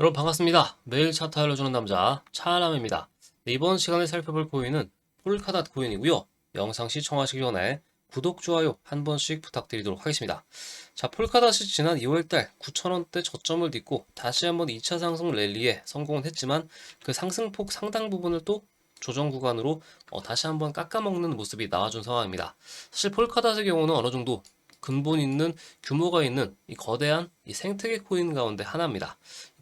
여러분 반갑습니다. 매일 차트 알려주는 남자 차알람입니다. 네, 이번 시간에 살펴볼 코인은 폴카닷 코인이고요. 영상 시청하시기 전에 구독, 좋아요 한 번씩 부탁드리도록 하겠습니다. 자, 폴카닷이 지난 2월달 9,000원대 저점을 딛고 다시 한번 2차 상승 랠리에 성공은 했지만 그 상승폭 상당 부분을 또 조정 구간으로 어, 다시 한번 깎아먹는 모습이 나와준 상황입니다. 사실 폴카닷의 경우는 어느 정도 근본 있는 규모가 있는 이 거대한 이 생태계 코인 가운데 하나입니다.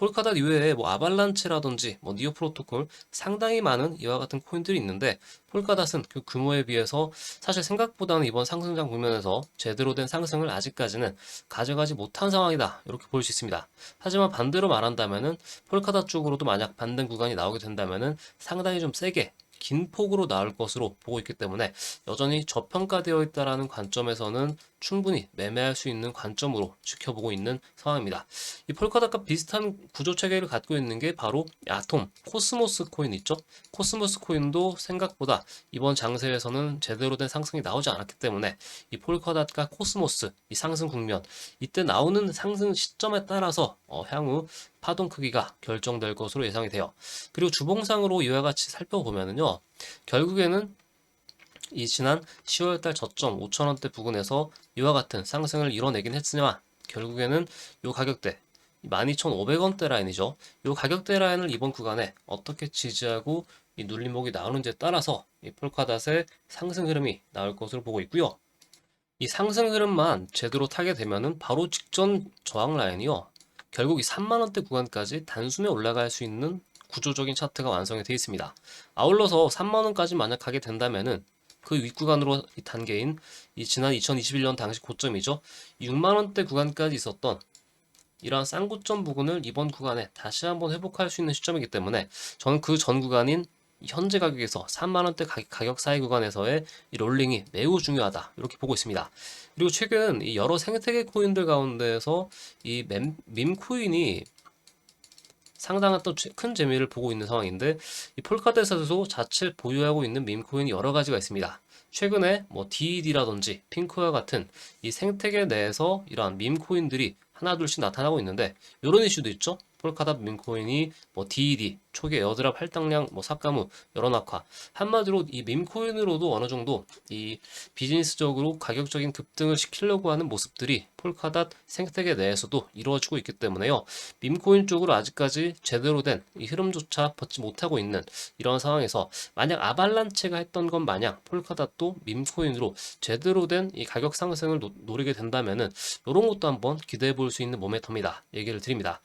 폴카닷 이외에 뭐 아발란체라든지 뭐 니오 프로토콜 상당히 많은 이와 같은 코인들이 있는데 폴카닷은 그 규모에 비해서 사실 생각보다는 이번 상승장 국면에서 제대로 된 상승을 아직까지는 가져가지 못한 상황이다 이렇게 볼 수 있습니다. 하지만 반대로 말한다면은 폴카닷 쪽으로도 만약 반등 구간이 나오게 된다면은 상당히 좀 세게 긴 폭으로 나올 것으로 보고 있기 때문에 여전히 저평가되어 있다라는 관점에서는 충분히 매매할 수 있는 관점으로 지켜보고 있는 상황입니다. 이 폴카닷과 비슷한 구조 체계를 갖고 있는 게 바로 아톰, 코스모스 코인 있죠? 코스모스 코인도 생각보다 이번 장세에서는 제대로 된 상승이 나오지 않았기 때문에 이 폴카닷과 코스모스 이 상승 국면 이때 나오는 상승 시점에 따라서 어, 향후 파동 크기가 결정될 것으로 예상이 돼요. 그리고 주봉상으로 이와 같이 살펴보면은요. 결국에는 이 지난 10월달 저점 5천원대 부근에서 이와 같은 상승을 이뤄내긴 했으나 결국에는 이 가격대 12,500원대 라인이죠. 이 가격대 라인을 이번 구간에 어떻게 지지하고 이 눌림목이 나오는지에 따라서 이 폴카닷의 상승 흐름이 나올 것으로 보고 있고요. 이 상승 흐름만 제대로 타게 되면은 바로 직전 저항 라인이요. 결국 이 3만원대 구간까지 단숨에 올라갈 수 있는 구조적인 차트가 완성이 되어 있습니다. 아울러서 3만원까지 만약 가게 된다면은 그 윗구간으로 이 단계인 이 지난 2021년 당시 고점이죠. 6만원대 구간까지 있었던 이러한 쌍고점 부근을 이번 구간에 다시 한번 회복할 수 있는 시점이기 때문에 저는 그 전 구간인 현재 가격에서 3만원대 가격 사이 구간에서의 이 롤링이 매우 중요하다 이렇게 보고 있습니다. 그리고 최근 이 여러 생태계 코인들 가운데서 이 mem밈 코인이 상당한 또 큰 재미를 보고 있는 상황인데 이 폴카닷에서도 자체 보유하고 있는 밈 코인이 여러 가지가 있습니다. 최근에 뭐 DED라든지 핑크와 같은 이 생태계 내에서 이러한 밈 코인들이 하나둘씩 나타나고 있는데 이런 이슈도 있죠. 폴카닷 밈코인이 뭐 DED, 초기 에어드랍 할당량, 뭐 삭감후, 여러 낙화. 한마디로 이 밈코인으로도 어느 정도 이 비즈니스적으로 가격적인 급등을 시키려고 하는 모습들이 폴카닷 생태계 내에서도 이루어지고 있기 때문에요. 밈코인 쪽으로 아직까지 제대로 된 이 흐름조차 벗지 못하고 있는 이런 상황에서 만약 아발란체가 했던 것 마냥 폴카닷도 밈코인으로 제대로 된 이 가격 상승을 노, 노리게 된다면은 이런 것도 한번 기대해 볼 수 있는 모멘텀이다 얘기를 드립니다.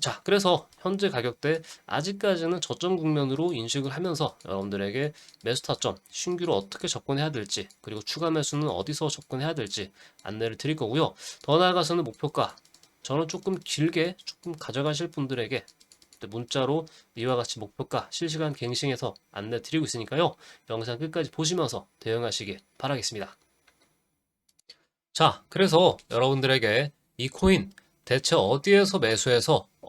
자, 그래서 현재 가격대 아직까지는 저점 국면으로 인식을 하면서 여러분들에게 매수 타점, 신규로 어떻게 접근해야 될지, 그리고 추가 매수는 어디서 접근해야 될지 안내를 드릴 거고요. 더 나아가서는 목표가 저는 조금 길게 조금 가져가실 분들에게 문자로 이와 같이 목표가 실시간 갱신해서 안내 드리고 있으니까요. 영상 끝까지 보시면서 대응하시길 바라겠습니다. 자, 그래서 여러분들에게 이 코인 대체 어디에서 매수해서